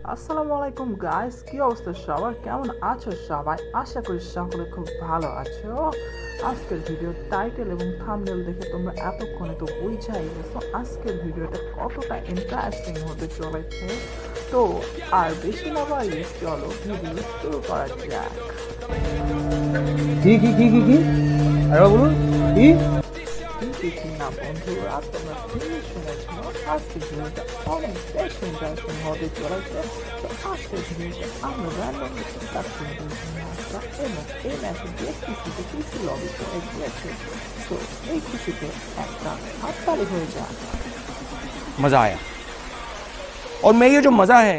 আসসালামু আলাইকুম গাইস কি অবস্থা সবার? কেমন আছো সবাই? আশা করি সকলে খুব ভালো আছো। আজকের ভিডিওর টাইটেল এবং থাম্বনেল দেখে তোমরা এতক্ষণে তো বুঝাই গেছো আজকের ভিডিওটা কতটা ইন্টারেস্টিং হতে চলেছে। তো আর বেশি না বাড়িয়ে চলো ভিডিও শুরু করা যাক। কি কি কি কি কি? আরে বলুন কি? কিন্তু কি না বন্ধুরা তোমরা ঠিকই শুনেছ আজকের ভিডিওটা অনেক বেশি ইন্টারেস্টিং হতে চলেছে তো আজকের ভিডিওটা আমরা র্যান্ডম কাস্টম এবং এই ম্যাচে যে খুশিতে খুশি লবি করে গিয়েছে তো এই খুশিতে একটা হাততালি হয়ে যায় मज़ा आया और मैं ये जो मज़ा है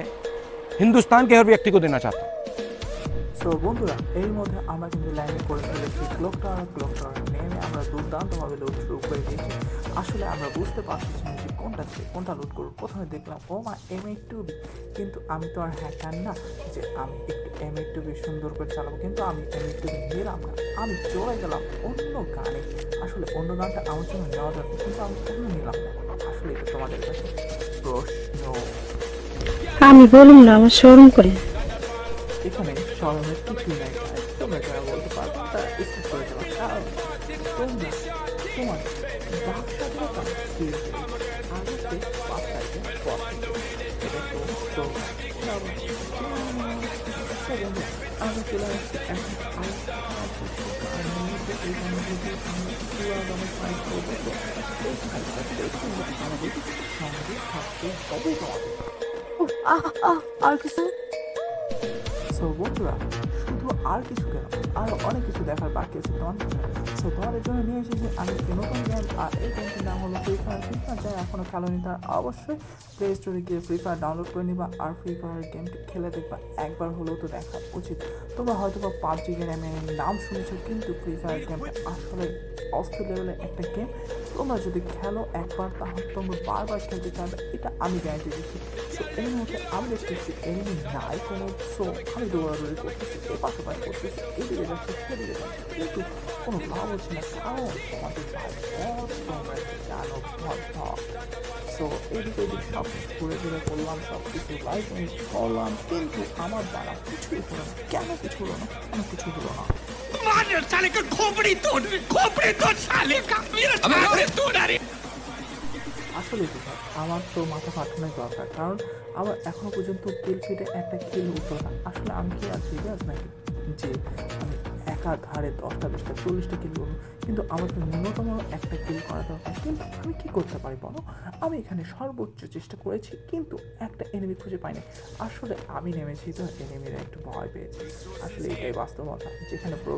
हिंदुस्तान के हर व्यक्ति को देना चाहता हूँ সো বন্ধুরা এর মধ্যে আমরা কিন্তু লাইনে করে ফেলেছি ক্লক টাওয়ার ক্লক টাওয়ার নেমে আমরা দুর্দান্তভাবে লোড শুরু করে দিয়েছি। আসলে আমরা বুঝতে পারছি না যে কোনটা থেকে কোনটা লোড করব। প্রথমে দেখলাম, ও মা এম এইট টু কিন্তু আমি তো আর হ্যাকার না যে আমি একটু এম এইট টু সুন্দর করে চালাবো। কিন্তু আমি এম এইট টু নিলাম না। আমি চলে গেলাম অন্য গানে। আসলে অন্য গানটা আমার জন্য নেওয়া দরকার কিন্তু আমি কেন নিলাম না? আসলে এটা তোমাদের কাছে প্রশ্ন। আমি বলুন না, আমার শোরুম করে। এখানে স্মরণের কিছুই নাই guys। তোমরা যারা বলতে পারো তারা স্কিপ করে যাবে কারণ তোমরা তোমার বাক স্বাধীনতা ফিরে পেয়েছ আগস্টে পাঁচ তারিখের পর থেকে এটা তো তোমরা সবাই জানো। So বন্ধুরা, আমি চলে আসছি এখন আরেকটা আর নিয়ে এই গানে যদি আমি সো বন্ধুরা শুধু আর কিছু কেন? আরও অনেক কিছু দেখার বাকি আছে তোমাদের সো তোমাদের জন্য নিয়ে এসেছি আমি নতুন গেম আর এই গেমটির নাম হলো ফ্রি ফায়ার ফ্রি ফায়ার যারা এখনও খেলোনি তার অবশ্যই প্লে স্টোরে গিয়ে ফ্রি ফায়ার ডাউনলোড করে নিবা, আর ফ্রি ফায়ার গেমটি খেলে দেখবা। একবার হলেও তো দেখা উচিত। তোমরা হয়তো বা পাবজি গেমের নাম শুনেছো, কিন্তু ফ্রি ফায়ার গেমটা আসলে অস্থির লেভেলের একটা গেম তোমরা যদি খেলো একবার, তাহলে তোমরা বারবার খেলতে চাইবে এটা আমি গ্যারান্টি দিচ্ছি। সো এই মুহূর্তে আমি দেখতেছি এমনি নাই কোনো। সো আমি দৌড়াদৌড়ি করতেছি এ পাশে পাশে করতেছি, এদিকে যাচ্ছে, সেদিকে যাচ্ছে। কিন্তু কোনো লাভ হচ্ছে না, কারণ তোমাদের ভাই তোমরা জানো ভর সো এদিকে এদিক সব ঘুরে ঘুরে করলাম সব কিছু লাইফ করলাম কিন্তু আমার দ্বারা কিছুই হলো না। কেন কিছু হলো না? কেন কিছু হলো না? मार साले का खोपड़ी तोड़ खोपड़ी तोड़ साले का मेरा साले तोड़ अरे আসলে কি ভাই আমার তো মাথা ফাটানোর দরকার কারণ আমার এখনো পর্যন্ত কিল ফিটে একটা কিল উঠলো না আসলে আমি কি আর সিরিয়াস নাকি যে আমি একা ধারে দশটা, বিশটা, চল্লিশটা কিল করব কিন্তু আমার তো ন্যূনতম একটা কিল করা দরকার। কিন্তু আমি কী করতে পারি বলো? আমি এখানে সর্বোচ্চ চেষ্টা করেছি, কিন্তু একটা এনিমি খুঁজে পাইনি। আসলে আমি নেমেছি তো এনিমিরা একটু ভয় পেয়েছে। আসলে এটাই বাস্তবতা যেখানে প্রো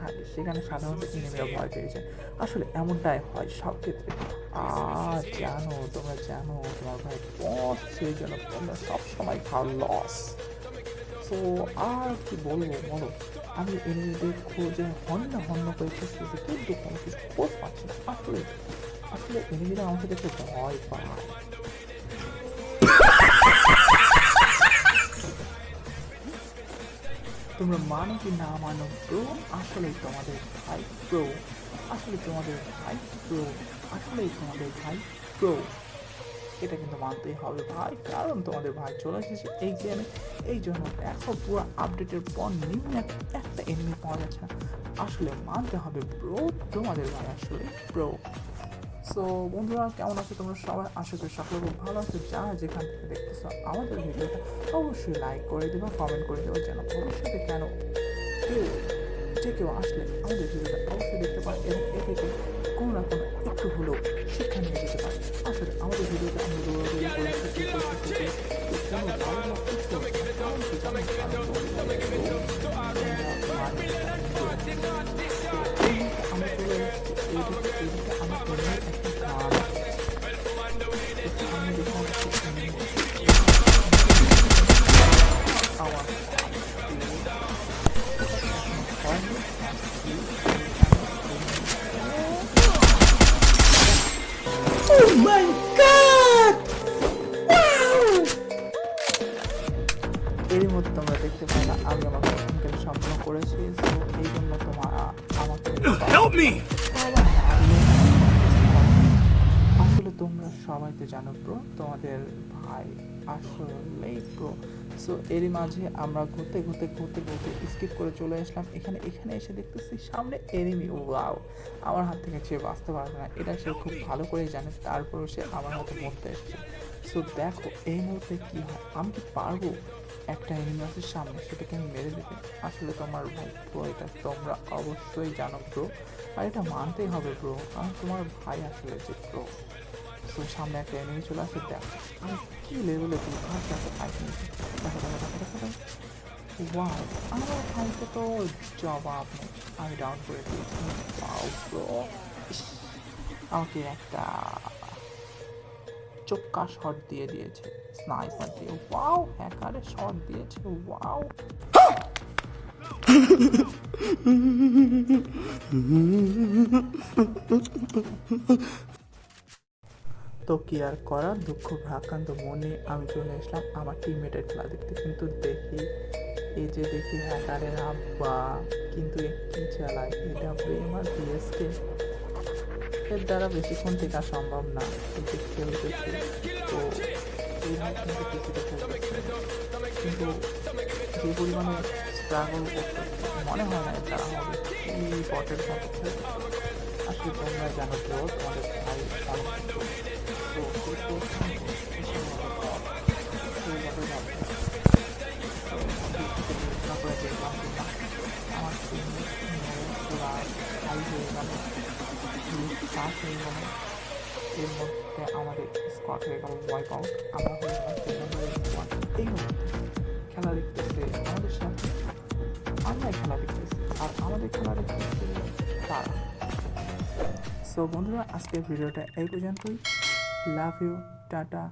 থাকে, সেখানে সাধারণত এনিমিরা ভয় পেয়ে যায়। আসলে এমনটাই হয় সব ক্ষেত্রে। আর জানো, তোমরা জানো, তোমার ভাই বস সেই জন্য তোমরা সবসময় খাও লস তো আর কি বলব বলো। আমি এনিমিদের খোঁজে হন্য হন্য করে খুঁজতেছি, কিন্তু কোনো কিছু খোঁজ পাচ্ছি না। আসলে আসলে এনিমিরা আমাকে দেখে ভয় পায়। তোমরা মানো কি না মানো প্রো আসলেই তোমাদের ভাই প্রো আসলে তোমাদের ভাই প্রো আসলেই তোমাদের ভাই প্রো এটা কিন্তু মানতেই হবে ভাই, কারণ তোমাদের ভাই চলে এসেছে এই গেমে এই জন্য দেখো পুরো আপডেটের পর নিউ একটা এনিমি পাওয়া যাচ্ছে আসলে মানতে হবে প্রো তোমাদের ভাই আসলে ব্রো সো বন্ধুরা, কেমন আছো তোমরা সবাই? আশা করি সকলে খুব ভালো আছো। যা যেখান থেকে দেখতেছো আমাদের ভিডিওটা অবশ্যই লাইক করে দেবা কমেন্ট করে দেবা, যেন ভবিষ্যতে কেন কেউ, যে কেউ আসলে আমাদের ভিডিওটা অবশ্যই দেখতে পারে এবং এ থেকে কোনো না কোনো একটু হলেও শিক্ষা নিয়ে যেতে পারে আসলে আমাদের ভিডিওটা আমরা দৌড়াদৌড়ি করে শিখে করে শিখে করে কোনো ভালো না কিছু হচ্ছে না কারণ কি জানো কারণ তোমরা আমরা চলে এসেছি এইদিকে এইদিকে আমি তোমার একটা গান আমি দেখলাম আমার এরই মধ্যে তোমরা দেখতে পারো আমি আমার গেম সম্পন্ন করেছি তো এই জন্য তোমার আমাকে হেল্প মি আসলে তোমরা সবাই তো জানো ব্রো তোমাদের ভাই আসলেই ব্রো সো এরই মাঝে আমরা ঘুরতে ঘুরতে ঘুরতে ঘুরতে স্কিপ করে চলে আসলাম। এখানে এখানে এসে দেখতেছি সামনে এনিমি ওয়াও আমার হাত থেকে সে বাঁচতে পারবে না। এটা সে খুব ভালো করেই জানে, তারপরেও সে আমার হাতে মরতে এসেছে। সো দেখো, এই মুহূর্তে কী হয়? আমি কি পারব? একটা এনিমাসের সামনে, সেটাকে আমি মেরে দেবে আসলে তোমার ভাই ব্রো এটা তোমরা অবশ্যই জানো ব্রো আর এটা মানতেই হবে ব্রো কারণ তোমার ভাই আসলে যে ব্রো সো সামনে একটা এনিমি চলে আসে দেখো আমি কী লেভেলে তুই ফাইট নিয়েছি দেখো দেখো দেখো দেখো ওয়াও আমার ভাইকে তো জবাব নেই আমি ডাউন করে দিয়েছি আমাকে একটা চোক্কা শট দিয়ে দিয়েছে স্নাইপার দিয়ে ওয়াও হ্যাকারে শট দিয়েছে ওয়াও তো কি আর করার দুঃখ ভারাক্রান্ত মনে আমি চলে আসলাম আমার টিমমেটের খেলা দেখতে। কিন্তু দেখি, এই যে দেখি হ্যাকারের আব্বা, কিন্তু এ কি চালায়? এটা আমার পিএসকে এর দ্বারা বেশিক্ষণ টেকা সম্ভব না, এই যে খেলতেছে। তো কিন্তু কিন্তু যে পরিমাণে স্ট্রাগল মনে হয় না এটা হবে এই বটের মতো আসলে তোমরা জানো তো, তোমাদের ভাই অনেক আমার হাই হয়ে গেল এর মধ্যে আমাদের স্কট হয়ে গেল ওয়াইপ আউট আমরা হয়ে গেলাম স্কট এই খেলা দেখতেছে আমাদের সাথে আমরাই খেলা দেখতেছি আর আমাদের খেলা দেখতেছে তারা সো বন্ধুরা, আজকের ভিডিওটা এই পর্যন্তই। Love you tata